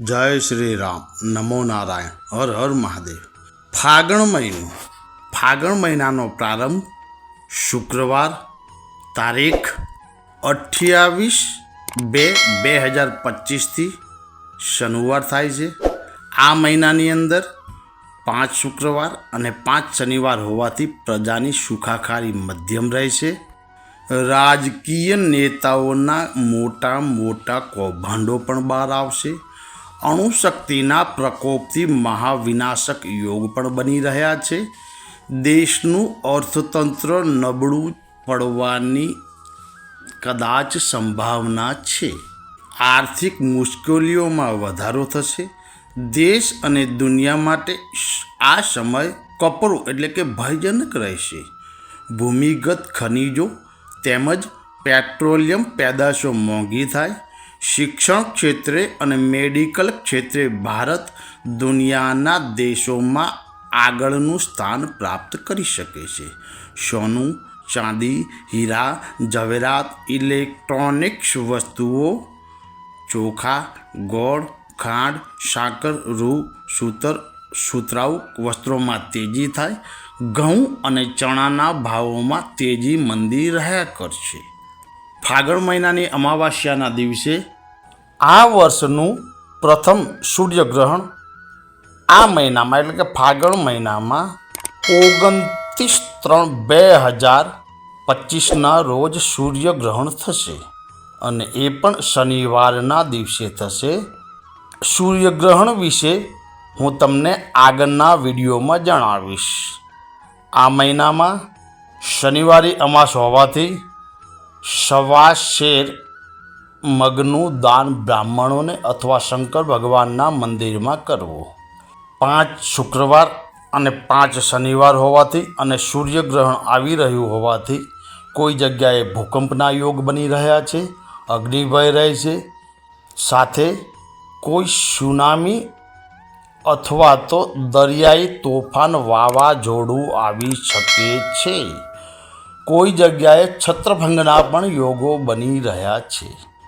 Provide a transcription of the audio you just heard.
જય શ્રી રામ. નમો નારાયણ. હર હર મહાદેવ. ફાગણ મહિનો. ફાગણ મહિનાનો પ્રારંભ શુક્રવાર તારીખ અઠ્યાવીસ બે બે હજાર પચીસથી શનિવાર થાય છે. આ મહિનાની અંદર પાંચ શુક્રવાર અને પાંચ શનિવાર હોવાથી પ્રજાની સુખાકારી મધ્યમ રહેશે રાજકીય નેતાઓના મોટા મોટા કૌભાંડો પણ બહાર આવશે. અણુશક્તિના પ્રકોપથી મહાવિનાશક યોગ પણ બની રહ્યા છે. દેશનું અર્થતંત્ર નબળું પડવાની કદાચ સંભાવના છે. આર્થિક મુશ્કેલીઓમાં વધારો થશે. દેશ અને દુનિયા માટે આ સમય કપરો એટલે કે ભયજનક રહેશે. ભૂમિગત ખનિજો તેમજ પેટ્રોલિયમ પેદાશો મોંઘી થાય. શિક્ષણ ક્ષેત્રે અને મેડિકલ ક્ષેત્રે ભારત દુનિયાના દેશોમાં આગળનું સ્થાન પ્રાપ્ત કરી શકે છે. સોનું, ચાંદી, હીરા, ઝવેરાત, ઇલેક્ટ્રોનિક્સ વસ્તુઓ, ચોખા, ગોળ, ખાંડ, સાકર, રૂ, સૂતર, સુતરાઉ વસ્ત્રોમાં તેજી થાય, ઘઉં અને ચણાના ભાવોમાં તેજી મંદી રહ્યા કરશે. ફાગણ મહિનાની અમાવાસ્યાના દિવસે આ વર્ષનું પ્રથમ સૂર્યગ્રહણ આ મહિનામાં, એટલે કે ફાગણ મહિનામાં ઓગણત્રીસ ત્રણ બે હજાર પચીસના રોજ સૂર્યગ્રહણ થશે. અને એ પણ શનિવારના દિવસે થશે. સૂર્યગ્રહણ વિશે હું તમને આગળના વિડીયોમાં જણાવીશ. આ મહિનામાં શનિવારે અમાસ હોવાથી સવા શેર મગનું દાન બ્રાહ્મણોને અથવા શંકર ભગવાનના મંદિરમાં કરવું. પાંચ શુક્રવાર અને પાંચ શનિવાર હોવાથી અને સૂર્યગ્રહણ આવી રહ્યું હોવાથી કોઈ જગ્યાએ ભૂકંપના યોગ બની રહ્યા છે અગ્નિભય રહે છે. સાથે કોઈ સુનામી અથવા તો દરિયાઈ તોફાન વાવાઝોડું આવી શકે છે. કોઈ જગ્યાએ છત્રભંગના પણ યોગો બની રહ્યા છે.